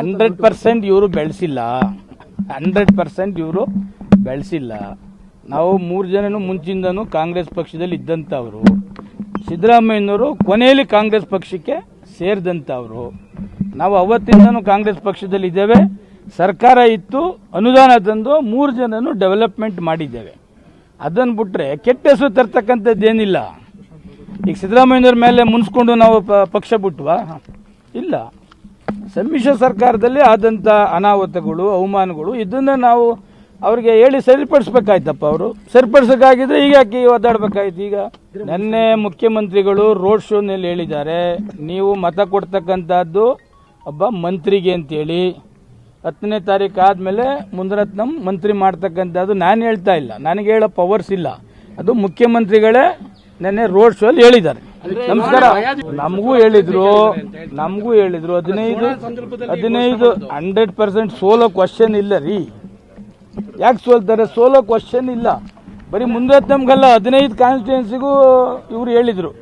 Hundred percent ಇವರು ಬೆಳೆಸಿಲ್ಲ. Hundred percent ಇವರು ಬೆಳೆಸಿಲ್ಲ. ನಾವು ಮೂರು ಜನನು ಮುಂಚಿಂದನೂ ಕಾಂಗ್ರೆಸ್ ಪಕ್ಷದಲ್ಲಿ ಇದ್ದಂಥವ್ರು. ಸಿದ್ದರಾಮಯ್ಯನವರು ಕೊನೆಯಲ್ಲಿ ಕಾಂಗ್ರೆಸ್ ಪಕ್ಷಕ್ಕೆ ಸೇರಿದಂಥವ್ರು. ನಾವು ಅವತ್ತಿಂದನೂ ಕಾಂಗ್ರೆಸ್ ಪಕ್ಷದಲ್ಲಿ ಇದ್ದೇವೆ. ಸರ್ಕಾರ ಇತ್ತು, ಅನುದಾನ ತಂದು ಮೂರು ಜನನು ಡೆವಲಪ್ಮೆಂಟ್ ಮಾಡಿದ್ದೇವೆ. ಅದನ್ನು ಬಿಟ್ಟರೆ ಕೆಟ್ಟ ಹೆಸರು ತರ್ತಕ್ಕಂಥದ್ದೇನಿಲ್ಲ. ಈಗ ಸಿದ್ದರಾಮಯ್ಯನವ್ರ ಮೇಲೆ ಮುನ್ಸ್ಕೊಂಡು ನಾವು ಪಕ್ಷ ಬಿಟ್ವಾ? ಇಲ್ಲ. ಸಮ್ಮಿಶ್ರ ಸರ್ಕಾರದಲ್ಲಿ ಆದಂಥ ಅನಾಹುತಗಳು, ಅವಮಾನಗಳು, ಇದನ್ನ ನಾವು ಅವರಿಗೆ ಹೇಳಿ ಸರಿಪಡಿಸ್ಬೇಕಾಯ್ತಪ್ಪ ಅವರು. ಸರಿಪಡಿಸೋಕ್ಕಾಗಿದ್ರೆ ಈಗ ಯಾಕೆ ಒದ್ದಾಡ್ಬೇಕಾಯ್ತು? ಈಗ ನಿನ್ನೆ ಮುಖ್ಯಮಂತ್ರಿಗಳು ರೋಡ್ ಶೋನಲ್ಲಿ ಹೇಳಿದ್ದಾರೆ, ನೀವು ಮತ ಕೊಡ್ತಕ್ಕಂಥದ್ದು ಒಬ್ಬ ಮಂತ್ರಿಗೆ ಅಂತೇಳಿ. ಹತ್ತನೇ ತಾರೀಕು ಆದಮೇಲೆ ಮುನ್ರತ್ನಂ ಮಂತ್ರಿ ಮಾಡ್ತಕ್ಕಂಥದ್ದು ನಾನು ಹೇಳ್ತಾ ಇಲ್ಲ. ನನಗೆ ಹೇಳೋ ಪವರ್ಸ್ ಇಲ್ಲ. ಅದು ಮುಖ್ಯಮಂತ್ರಿಗಳೇ ನೆನ್ನೆ ರೋಡ್ ಶೋಲ್ಲಿ ಹೇಳಿದ್ದಾರೆ. ನಮಸ್ಕಾರ. ನಮಗೂ ಹೇಳಿದ್ರು ನಮಗೂ ಹೇಳಿದ್ರು. ಹದಿನೈದು ಹದಿನೈದು ಹಂಡ್ರೆಡ್ ಪರ್ಸೆಂಟ್ ಸೋಲೋ ಕ್ವಶನ್ ಇಲ್ಲ ರೀ. ಯಾಕೆ ಸೋಲ್ತಾರೆ? ಸೋಲೋ ಕ್ವಶನ್ ಇಲ್ಲ. ಬರೀ ಮುಂದೆ ನಮಗೆಲ್ಲ ಹದಿನೈದು ಕಾನ್ಸ್ಟಿಟ್ಯೂನ್ಸಿಗೂ ಇವರು ಹೇಳಿದ್ರು.